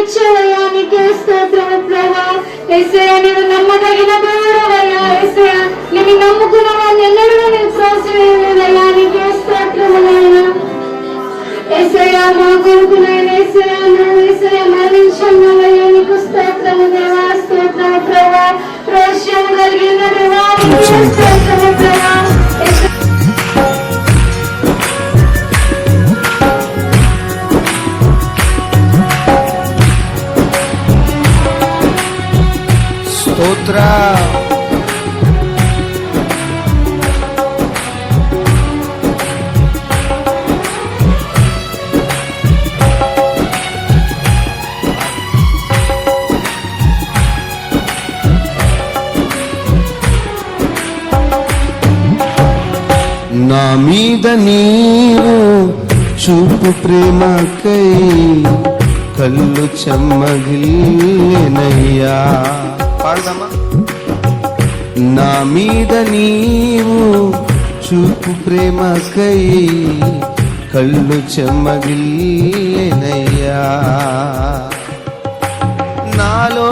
నీకే స్తోత్రము ప్రభా. ఎస్ఐ నేను నమ్మదగిన దేవుడవయ్యా ఎస్ఐ నేను నమ్ముకున్న వాళ్ళు ఎన్నడూ నేను త్రోసివేయలేదయ్యా నీకే స్తోత్రములైనా. ఏసయ్యా మాకు స్తోత్ర నా మీద నీవు చూపు ప్రేమకై కళ్ళు చెమ్మగిల్లెనయ్యా. పాడదామా? నా మీద నీవు చూపు ప్రేమకై కళ్ళు చెమ్మగిల్లేనయ్యా. నాలో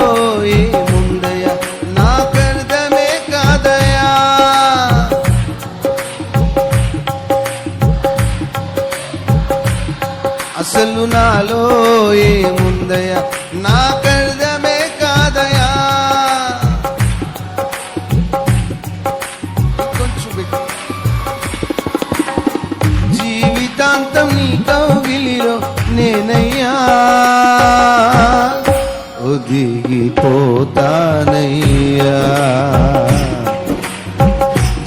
ఒదిగిపోతానయ్యా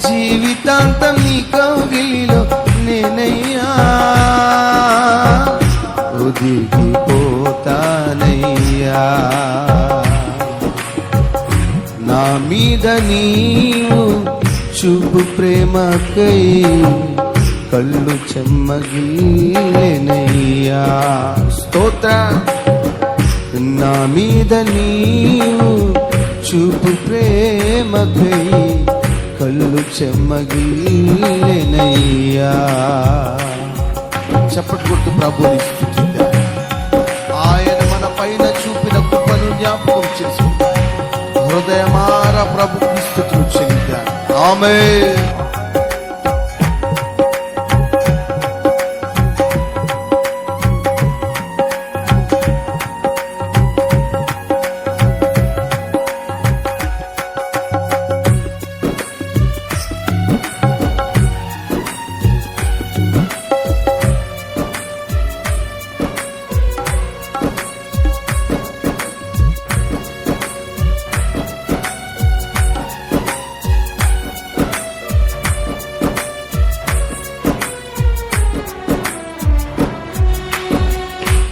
జీవితాంతం నీ కౌగిలిలో నేనయ్యా. ఒదిగిపోతానయ్యా నా మీద నీవు చూపు ప్రేమకై కళ్ళు చెమ్మగిల్లెనయ్యా స్తోత్ర. నా మీద నీవు చూపు ప్రేమకై కళ్ళు చెమ్మగిల్లెనయ్యా చప్పటి కొట్టు ప్రభుని స్తుతిద్దాం. ఆయన మన పైన చూపిన కృపను జ్ఞాపకం చేసి హృదయమార ప్రభు స్థుతులు చెల్లిద్దాం. ఆమె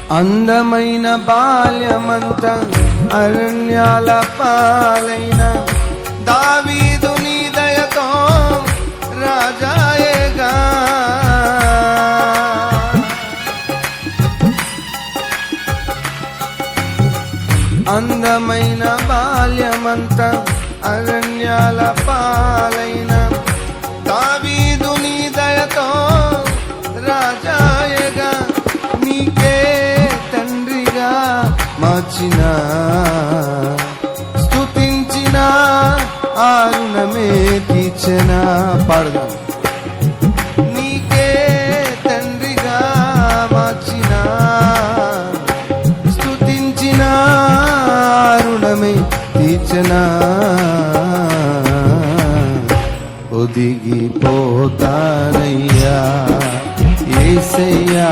అందమైన బాల్యమంత అరణ్యాల పాలైన దావీ తీర్చన ఒదిగిపోతానయ్యా ఏసయ్యా.